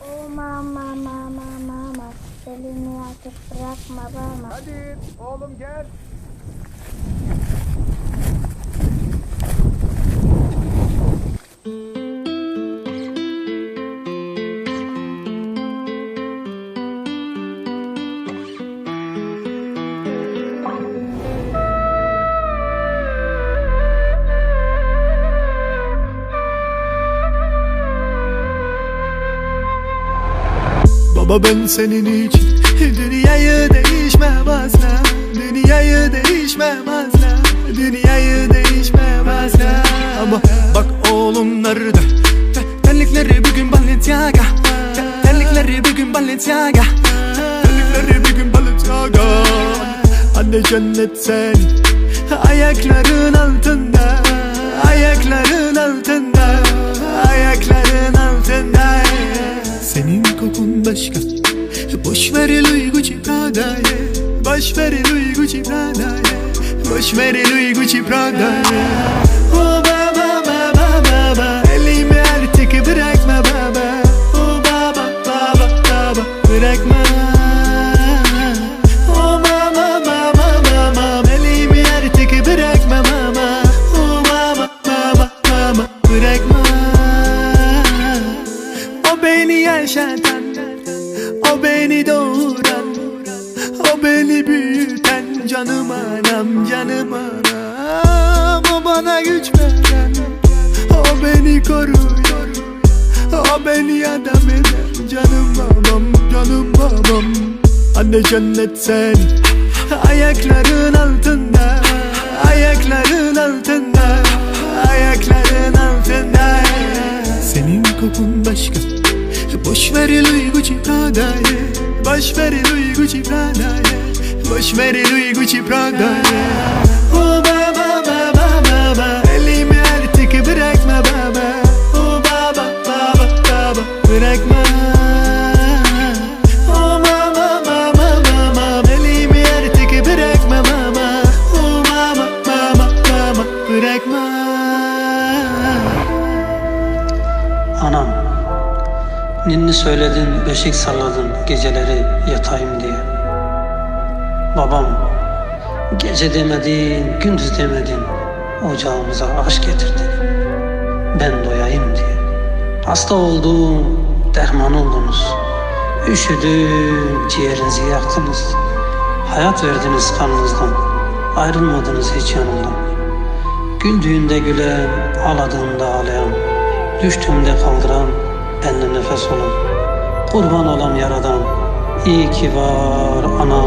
Oh mama mama mama elini artık bırakma bana. Hadi oğlum gel. Baba ben senin için Dünyayı değişmem asla Dünyayı değişmem asla Dünyayı değişmem asla Ama bak oğlum nerede? Te- Terlikleri bugün Balenciaga. Te- Terlikleri bugün Balenciaga. Terlikleri bugün Balenciaga. Anne cennet senin Ayakların altında. Ayakların başka Boş ver Louis Gucci Prada'yı Boş ver Louis Gucci Prada'yı Boş ver Louis Gucci Prada'yı beni doğuran O beni büyüten Canım anam canım anam. O bana güç veren O beni koruyor O beni adam eder. Canım babam canım babam Anne cennet sen. Ayakların altında Ayakların altında Ayakların altında. Senin kokun başka Boş ver Louis Gucci Prada'yı Boş ver Louis Gucci Prada'yı Boş ver Louis Gucci Oh baba baba baba Elimi artık bırakma baba Oh baba baba baba Oh Oh Bırakma Anam, ninni söyledin, beşik salladın geceleri yatayım diye. Babam, gece demedin, gündüz demedin, ocağımıza aş getirdin. Ben doyayım diye. Hasta oldum, derman oldunuz. Üşüdüm, ciğerinizi yaktınız. Hayat verdiniz kanınızdan, ayrılmadınız hiç yanımdan. Güldüğünde gülen, ağladığında ağlayan, düştüğümde kaldıran, benimle nefes olan, kurban olan yaradan, iyi ki var babam.